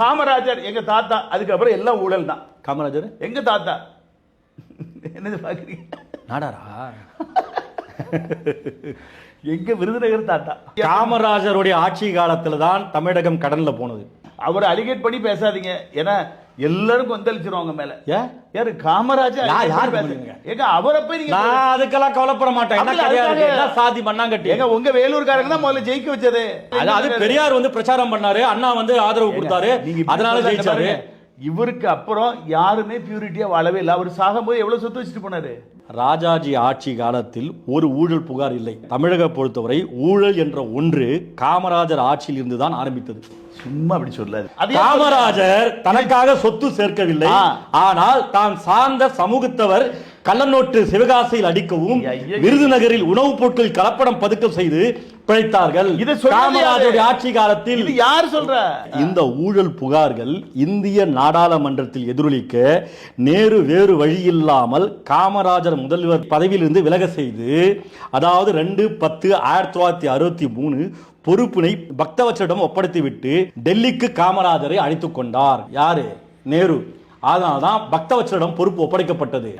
காமராஜர் எங்க தாத்தா அதுக்கப்புறம் எல்லாம் ஊழல் தான். காமராஜர்? எங்க தாத்தா? என்னது பாக்குறீங்க? நாடாரா? எங்க விருதுநகர் தாத்தா? காமராஜருடைய ஆட்சி காலத்துல தான் தமிழகம் கடல்ல போனது. அவர் அலிகேட் பண்ணி பேசாதீங்க. ஏன்னா எல்லாரும் கொந்தளிச்சிருவாங்க மேல. யாரு காமராஜர் யார். ஏங்க அவரை போய் நீங்க நான் அதுக்கெல்லாம் கவலைப்பட மாட்டேன். சாதி மண்ணாங்கட்டி? ஏங்க உங்க வேலூர்காரங்க தான் முதல்ல ஜெயிக்க வச்சது. அது அது பெரியார் வந்து பிரச்சாரம் பண்ணாரு. அண்ணா வந்து ஆதரவு கொடுத்தாரு. அதனால ஜெயிச்சாரு. இவருக்கு அப்புறம் யாருமே பியூரிட்டியா வாழவே இல்லை. அவர் சாகும்போது எவ்வளவு சொத்து வச்சுட்டு போனாரு? ராஜாஜி ஆட்சி காலத்தில் ஒரு ஊழல் புகார் இல்லை. தமிழக பொறுத்தவரை ஊழல் என்ற ஒன்று காமராஜர் ஆட்சியில் இருந்துதான் ஆரம்பித்தது. சும்மா அப்படி சொல்லாது. காமராஜர் தனக்காக சொத்து சேர்க்கவில்லை. ஆனால் தான் சார்ந்த சமூகத்தவர் கள்ளநோட்டு சிவகாசியில் அடிக்கவும். விருதுநகரில் உணவுப் பொருட்கள் கலப்படம் பதுக்கம் செய்து பிழைத்தார்கள். இதை காமராஜருடைய? ஆட்சி காலத்தில் யார் சொல்ற? இந்த ஊழல் புகார்கள் இந்திய நாடாளுமன்றத்தில் எதிரொலிக்க நேரு வேறு வழியில்லாமல் காமராஜர் முதல்வர் பதவியிலிருந்து விலக செய்து அதாவது ரெண்டு பத்து ஆயிரத்தி தொள்ளாயிரத்தி அறுபத்தி மூணு பொறுப்பினை பக்தவச்சரிடம் ஒப்படைத்துவிட்டு டெல்லிக்கு காமராஜரை அழைத்துக் கொண்டார். யாரு? நேரு. அதனால்தான் பக்தவச்சரிடம் பொறுப்பு ஒப்படைக்கப்பட்டது.